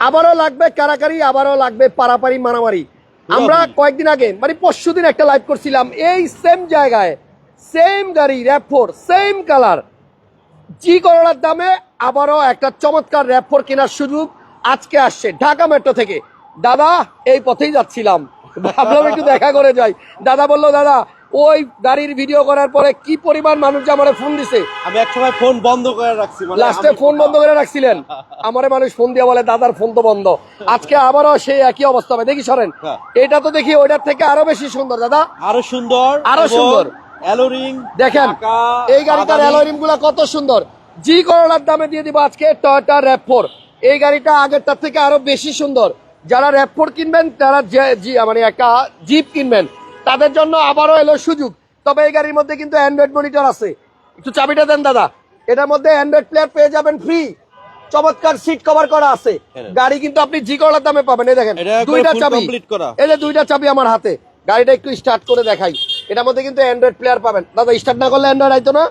আবারও লাগবে কারাকারি আবারও লাগবে পারাপারি মারামারি। আমরা কয়েকদিন আগে মানে পরশু দিন একটা লাইভ করছিলাম এই সেম জায়গায় সেম গাড়ি র্যাপফোর সেম কালার জি করোনার দামে আবারও একটা চমৎকার র্যাপফোর কেনার সুযোগ আজকে আসছে ঢাকা মেট্রো থেকে। দাদা এই পথেই যাচ্ছিলাম। ভাবলাম একটু দেখা করে যাই। দাদা বলল দাদা ওই গাড়ির ভিডিও করার পরে কি পরিমাণ মানুষ যে আমার ফোন দিছে? আমি এক সময় ফোন বন্ধ করে রাখছি মানে লাস্টে ফোন বন্ধ করে রাখছিলেন? আমারে মানুষ ফোন দিয়ে বলে দাদার ফোন তো বন্ধ। আজকে আবারও সেই একই অবস্থা হবে। দেখি সরেন হ্যাঁ। এটা তো দেখি ওইটার থেকে আরও বেশি সুন্দর দাদা। আরও সুন্দর আরও সুন্দর। অ্যালোরিং দেখেন এই গাড়িটার বাদামি। অ্যালোরিমগুলা কত সুন্দর। জি করোনার দামে দিয়ে দিব আজকে টয়টা র্যাপ ফোর এই গাড়িটা আগেরটার থেকে আরও বেশি সুন্দর। যারা র্যাপ ফোর কিনবেন তারা মানে একটা জিপ কিনবেন। তাদের জন্য আবারও এলো সুযোগ। তবে এই গাড়ির মধ্যে কিন্তু অ্যান্ড্রয়েড মনিটর আছে। একটু চাবিটা দেন দাদা। এটার মধ্যে অ্যান্ড্রয়েড প্লেয়ার পেয়ে যাবেন ফ্রি চমৎকার সিট কভার করা আছে। হ্যাঁ। গাড়ি কিন্তু আপনি জি করোনার দামে পাবেন এই দেখেন দুইটা চাবি। এই যে দুইটা চাবি আমার হাতে। গাড়িটা একটু স্টার্ট করে দেখাই। এটার মধ্যে কিন্তু অ্যান্ড্রয়েড প্লেয়ার পাবেন। দাদা স্টার্ট না করলে অ্যান্ড্রয়েড আইতো না?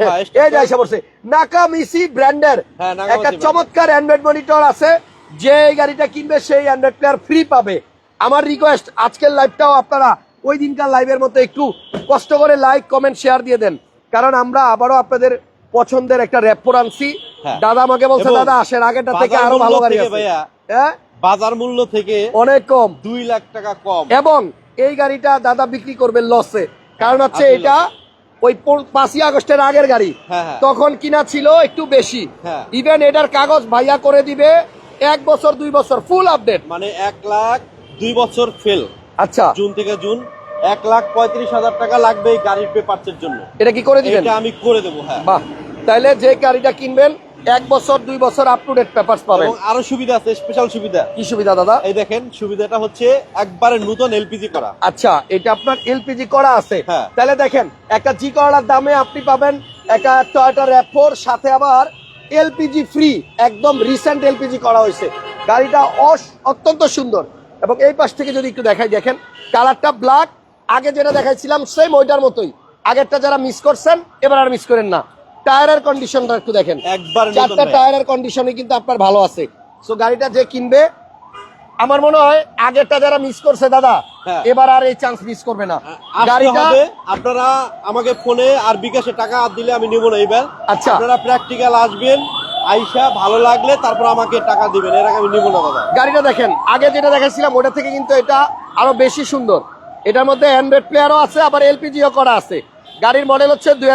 হ্যাঁ, এই যে পড়ছে। নাকামিসি ব্র্যান্ডের একটা চমৎকার অ্যান্ড্রয়েড মনিটর আছে। যে গাড়িটা কিনবে সেই অ্যান্ড্রয়েড প্লেয়ার ফ্রি পাবে। আমার রিকোয়েস্ট আজকের লাইভটাও আপনারা ওই দিনকার লাইভের মতো একটু কষ্ট করে লাইক কমেন্ট শেয়ার দিয়ে দেন। কারণ আমরা আবারও আপনাদের পছন্দের একটা র্যাপোর আনছি। হ্যাঁ। দাদা আমাকে বলছে দাদা আসেন আগেরটা থেকে আরও ভালো গাড়ি আছে। হ্যাঁ? বাজার মূল্য থেকে অনেক কম। দুই লাখ টাকা কম। এবং এই গাড়িটা দাদা বিক্রি করবে লসে কারণ হচ্ছে এটা ওই পাঁচই আগস্টের আগের গাড়ি। হ্যাঁ, হ্যাঁ। তখন কিনা ছিল একটু বেশি। ইভেন এটার কাগজ ভাইয়া করে দিবে এক বছর দুই বছর ফুল আপডেট মানে এক লাখ দুই বছর ফেল আচ্ছা। জুন থেকে জুন। এক লাখ পঁয়ত্রিশ হাজার টাকা লাগবে এই গাড়ির পেপারসের জন্য। এটা কি করে দিবেন? এটা আমি করে দেবো হ্যাঁ। বাহ। তাইলে যে গাড়িটা কিনবেন এক বছর দুই বছর আপ টু ডেট পেপারস পাবেন। আরও সুবিধা আছে স্পেশাল সুবিধা। কি সুবিধা দাদা? এই দেখেন সুবিধাটা হচ্ছে একবারে নতুন এলপিজি করা। আচ্ছা এটা আপনার এলপিজি করা আছে। হ্যাঁ। তাহলে দেখেন একটা জি করার দামে আপনি পাবেন একটা টয়োটা র্যাপোর সাথে আবার এলপিজি ফ্রি একদম রিসেন্ট এলপিজি করা হয়েছে। গাড়িটা অত্যন্ত সুন্দর। এবং এই পাশ থেকে যদি একটু দেখাই দেখেন কালারটা ব্ল্যাক আগে যেটা দেখাইছিলাম সেম ওইটার মতোই। আগেরটা যারা মিস করছেন এবার আর মিস করেন না। টায়ারের কন্ডিশনটা একটু দেখেন। একবার চারটা। টায়ারের কন্ডিশনই কিন্তু আপনার ভালো আছে। সো গাড়িটা যে কিনবে আমার মনে হয় আগেরটা যারা মিস করছে দাদা হ্যাঁ। এবার আর এই চান্স মিস করবে না। আসতে গাড়িটা আপনারা আমাকে ফোনে আর বিকাশে টাকা আর দিলে আমি নেব না এবার আচ্ছা। আপনারা প্র্যাকটিক্যাল আসবেন আইসা ভালো লাগলে তারপর আমাকে টাকা দিবেন। এর আগে আমি নেব না দাদা। গাড়িটা দেখেন আগে যেটা দেখাচ্ছিলাম ওটা থেকে কিন্তু এটা আরও বেশি সুন্দর। এটার মধ্যে অ্যান্ড্রয়েড প্লেয়ারও আছে আবার এলপিজিও করা আছে। গাড়ির মডেল হচ্ছে দুই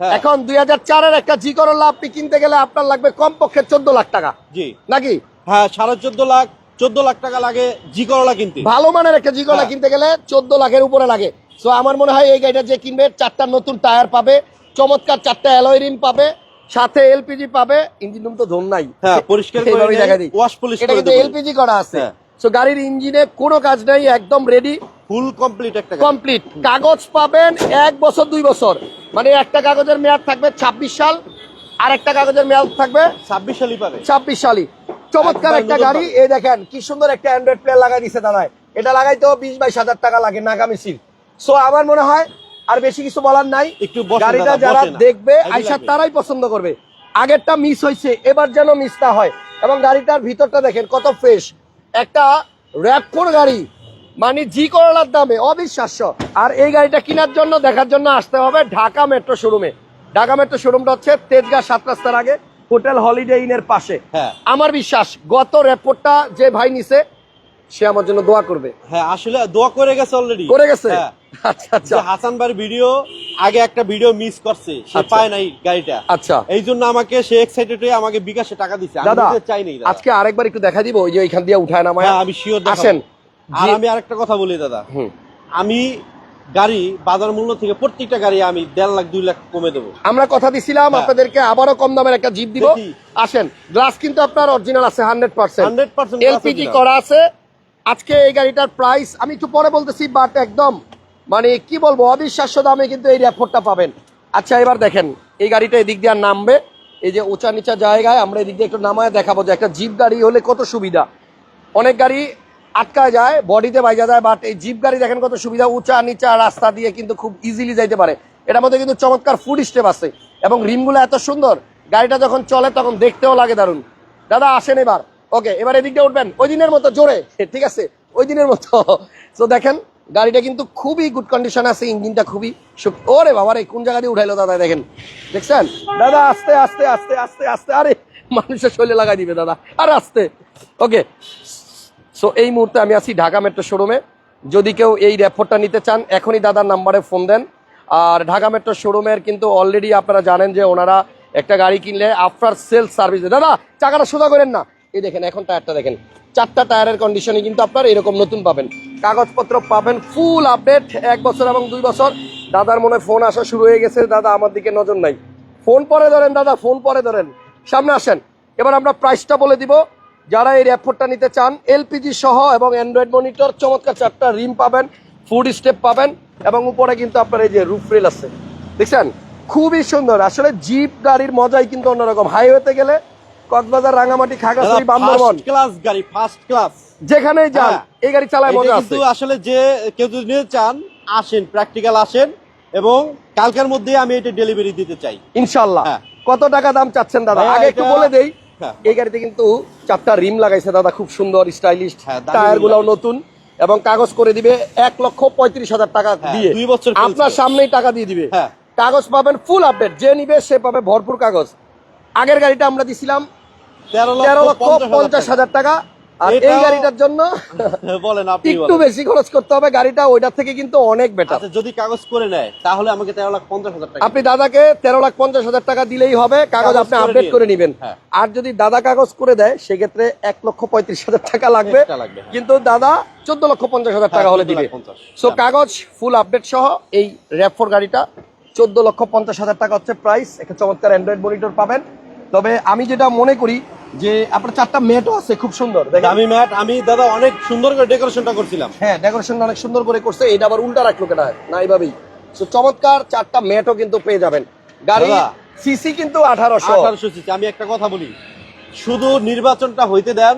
হ্যাঁ। এখন দুই হাজার চারের একটা জি করল্লা আপনি কিনতে গেলে আপনার লাগবে কমপক্ষে চোদ্দ লাখ টাকা। জি। নাকি? হ্যাঁ সাড়ে চোদ্দ লাখ চোদ্দ লাখ টাকা লাগে জি করলা কিনতে। ভালো মানের একটা জি করলা হ্যাঁ। কিনতে গেলে চোদ্দ লাখের উপরে লাগে। সো আমার মনে হয় এই গাড়িটা যে কিনবে চারটা নতুন টায়ার পাবে চমৎকার চারটা অ্যালয় রিম পাবে সাথে এলপিজি পাবে ইঞ্জিন রুম তো ধন নাই হ্যাঁ, পরিষ্কার করে দেখা দিই। wash polish এটা কিন্তু এলপিজি করা আছে। হ্যাঁ। সো গাড়ির ইঞ্জিনে কোনো কাজ নাই একদম রেডি ফুল কমপ্লিট একটা কমপ্লিট কাগজ পাবেন এক বছর দুই বছর। মানে একটা কাগজের মেয়াদ থাকবে ছাব্বিশ সাল আর একটা কাগজের মেয়াদ থাকবে ছাব্বিশ সালই পাবে। ছাব্বিশ সালই। চমৎকার একটা গাড়ি এই দেখেন কি সুন্দর একটা অ্যান্ড্রয়েড প্লেয়ার লাগাই দিছে দাদায় এটা লাগাইতেও বিশ বাইশ হাজার টাকা লাগে নাগামিসির সো আমার মনে হয় আর বেশি কিছু বলার নাই। একটু গাড়িটা যারা দেখবে আইডি আইসা তারাই পছন্দ করবে। আগেরটা মিস হয়েছে এবার যেন মিস না হয়। এবং গাড়িটার ভিতরটা দেখেন কত ফ্রেশ একটা র্যাপফোর গাড়ি মানে জি করলার দামে অবিশ্বাস্য। আর এই গাড়িটা কেনার জন্য দেখার জন্য আসতে হবে ঢাকা মেট্রো শোরুমে ঢাকা মেট্রো শোরুমটা হচ্ছে তেজগাঁ সাত রাস্তার আগে হোটেল হলিডে ইনের পাশে। হ্যাঁ। আমার বিশ্বাস গত রেপোর্টটা যে ভাই নিছে সে আমার জন্য দোয়া করবে। হ্যাঁ আসলে দোয়া করে গেছে অলরেডি করে গেছে? হ্যাঁ। আচ্ছা আচ্ছা। হাসান ভাইয়ের ভিডিও আগে একটা ভিডিও মিস করছে সে আচ্ছা। পায় নাই গাড়িটা। আচ্ছা। এই জন্য আমাকে সে এক্সাইটেড হয়ে আমাকে বিকাশে টাকা দিচ্ছে আমি চাই নাই আজকে আরেকবার একটু দেখা দিব ওই যে এখান দিয়ে উঠায় নামায়। হ্যাঁ আমি শিওর আসেন। আর আমি আরেকটা কথা বলি দাদা। আমি গাড়ি বাজার মূল্য থেকে প্রত্যেকটা গাড়ি আমি দেড় লাখ দুই লাখ কমে দেবো। আমরা কথা দিছিলাম হ্যাঁ। আপনাদেরকে আবারও কম দামের একটা জিপ দিব। আসেন। গ্লাস কিন্তু আপনার অরিজিনাল আছে হান্ড্রেড পার্সেন্ট 100% এলপিজি original। করা আছে। আজকে এই গাড়িটার প্রাইস আমি একটু পরে বলতেছি বাট একদম মানে কি বলব, অবিশ্বাস্য দামে কিন্তু এই র্যাপোর্টটা পাবেন। আচ্ছা এবার দেখেন, এই গাড়িটা এদিক দিয়ে আর নামবে। এই যে উঁচা নিচা জায়গায় আমরা এদিক দিয়ে একটু নামায় দেখাবো যে একটা জিপ গাড়ি হলে কত সুবিধা। অনেক গাড়ি আটকায় যায় বডিতে বাইজা যায় বাট এই জিপ গাড়ি দেখেন কত সুবিধা, উঁচা নিচা রাস্তা দিয়ে কিন্তু খুব ইজিলি যাইতে পারে। এটার মধ্যে কিন্তু চমৎকার ফুড স্টেপ আছে, এবং রিমগুলো এত সুন্দর, গাড়িটা যখন চলে তখন দেখতেও লাগে দারুণ। দাদা, আসেন এবার। ওকে এবার এদিকটা উঠবেন। ওই দিনের মতো জোরে, ঠিক আছে? ওই দিনের মতো। তো দেখেন, গাড়িটা কিন্তু খুবই গুড কন্ডিশন আছে, ইঞ্জিনটা খুবই ওরে বাবা রে, কোন জায়গা দিয়ে উঠাইলো দাদা, দেখেন? দেখছেন? দাদা, আস্তে আস্তে আস্তে আস্তে আস্তে, আরে, মানুষের শরীরে লাগাই দিবে দাদা, আর আস্তে। ওকে সো এই মুহূর্তে আমি আছি ঢাকা মেট্রো শোরুমে যদি কেউ এই র্যাপোর্টটা নিতে চান, এখনই দাদার নাম্বারে ফোন দেন। আর ঢাকা মেট্রো শোরুমের কিন্তু অলরেডি আপনারা জানেন যে ওনারা একটা গাড়ি কিনলে আফটার সেল সার্ভিস দাদা চাকাটা সোজা করেন না। এই দেখেন, এখন টায়ারটা দেখেন। চারটা টায়ারের কন্ডিশনে কিন্তু আপনার এরকম নতুন পাবেন। কাগজপত্র পাবেন ফুল আপডেট এক বছর এবং দুই বছর। দাদার মনে ফোন আসা শুরু হয়ে গেছে, দাদা আমার দিকে নজর নাই। ফোন পরে ধরেন, দাদা ফোন পরে ধরেন। সামনে আসেন। এবার আমরা প্রাইসটা বলে দিব। যারা এই র্যাপোর্টটা নিতে চান এলপিজি সহ এবং অ্যান্ড্রয়েড মনিটর চমৎকার চারটা রিম পাবেন ফুড স্টেপ পাবেন এবং উপরে কিন্তু আপনার এই যে রুফ রেল আছে। দেখছেন? খুবই সুন্দর। আসলে জিপ গাড়ির মজাই কিন্তু অন্যরকম। হাইওয়েতে গেলে কক্সবাজার রাঙামাটি খাগড়াছড়ি বান্দরবন। ক্লাস গাড়ি ফার্স্ট ক্লাস যেখানেই যান হ্যাঁ। এই গাড়ি চালায় মজা আছে। কিন্তু আসলে যে কেউ যদি নিতে চান আসেন প্র্যাকটিক্যাল আসেন এবং কালকের মধ্যে আমি এটা ডেলিভারি দিতে চাই। ইনশাল্লাহ। হ্যাঁ। কত টাকা দাম চাচ্ছেন দাদা? আগে একটু বলে দেই হ্যাঁ। এই গাড়িতে কিন্তু চারটা রিম লাগাইছে দাদা খুব সুন্দর স্টাইলিশ। টায়ার গুলাও নতুন এবং কাগজ করে দিবে এক লক্ষ পঁয়ত্রিশ হাজার টাকা দিয়ে। দুই বছর। আপনার সামনেই টাকা দিয়ে দিবে। হ্যাঁ। কাগজ পাবেন ফুল আপডেট যে নিবে সে পাবে ভরপুর কাগজ। আগের গাড়িটা আমরা দিছিলাম তেরো লক্ষ পঞ্চাশ হাজার টাকা। আর এই গাড়িটার জন্য বলেন আপনি একটু বেশি খরচ করতে হবে গাড়িটা ওইটার থেকে কিন্তু অনেক বেটার আচ্ছা যদি কাগজ করে নেয় তাহলে আমাকে তেরো লাখ পঞ্চাশ হাজার টাকা আপনি দাদাকে তেরো লাখ পঞ্চাশ হাজার টাকা দিলেই হবে কাগজ আপনি আপডেট করে নেবেন। হ্যাঁ। আর যদি দাদা কাগজ করে দেয় সেক্ষেত্রে এক লক্ষ পঁয়ত্রিশ হাজার টাকা লাগবে। হ্যাঁ। কিন্তু দাদা চোদ্দ লক্ষ পঞ্চাশ হাজার টাকা হ্যাঁ, হলে 14 দিবে। সো কাগজ ফুল আপডেট সহ এই র্যাপফোর গাড়িটা চোদ্দ লক্ষ পঞ্চাশ হাজার টাকা হচ্ছে প্রাইস একটা চমৎকার অ্যান্ড্রয়েড মনিটর পাবেন। তবে আমি যেটা মনে করি যে আপনার চারটা মেটও আছে খুব সুন্দর। দেখেন। দামি ম্যাট আমি দাদা অনেক সুন্দর করে ডেকোরেশনটা করছিলাম। হ্যাঁ ডেকোরেশন অনেক সুন্দর করে করছে। এটা আবার উল্টা রাখল কেনা? না এইভাবেই তো চমৎকার চারটা ম্যাটও কিন্তু পেয়ে যাবেন। গাড়ি। সিসি কিন্তু আঠারোশো। আঠারোশো সিসি। আমি একটা কথা বলি শুধু নির্বাচনটা হইতে দেন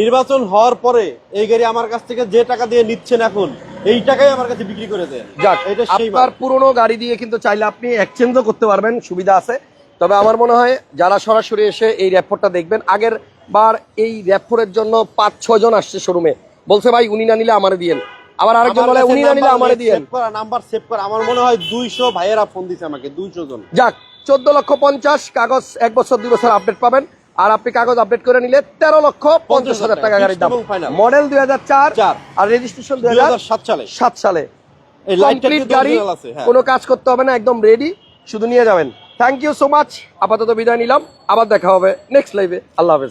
নির্বাচন হওয়ার পরে এই গাড়ি আমার কাছ থেকে যে টাকা দিয়ে নিচ্ছেন এখন এই টাকাই আমার কাছে বিক্রি করে দেন। যাক এটা সেই আপনার পুরনো গাড়ি দিয়ে কিন্তু চাইলে আপনি এক্সচেঞ্জও করতে পারবেন সুবিধা আছে। তবে আমার মনে হয় যারা সরাসরি এসে এই র্যাপোর্টটা দেখবেন আগের বার এই র্যাপোর্টের জন্য পাঁচ ছয় জন আসছে শোরুমে বলছে ভাই উনি না নিলে আমারে দিয়েন। আবার আরেকজন বলে উনি না নিলে আমারে দিয়েন। নাম্বার সেভ করা আমার মনে হয় দুইশো ভাইয়েরা ফোন দিছে আমাকে দুইশো জন। যাক চোদ্দ লক্ষ পঞ্চাশ কাগজ এক বছর দুই বছর আপডেট পাবেন। আর আপনি কাগজ আপডেট করে নিলে তেরো লক্ষ পঞ্চাশ হাজার টাকা গাড়ির দাম। মডেল দুই হাজার চার। আর রেজিস্ট্রেশন দুই হাজার সাত সালে। সাত সালে। এই লাইটটা কমপ্লিট গাড়ি আছে, হ্যাঁ। কোনো কাজ করতে হবে না একদম রেডি শুধু নিয়ে যাবেন। থ্যাংক ইউ সো মাচ আপাতত বিদায় নিলাম। আবার দেখা হবে নেক্সট লাইভে আল্লাহ হাফেজ।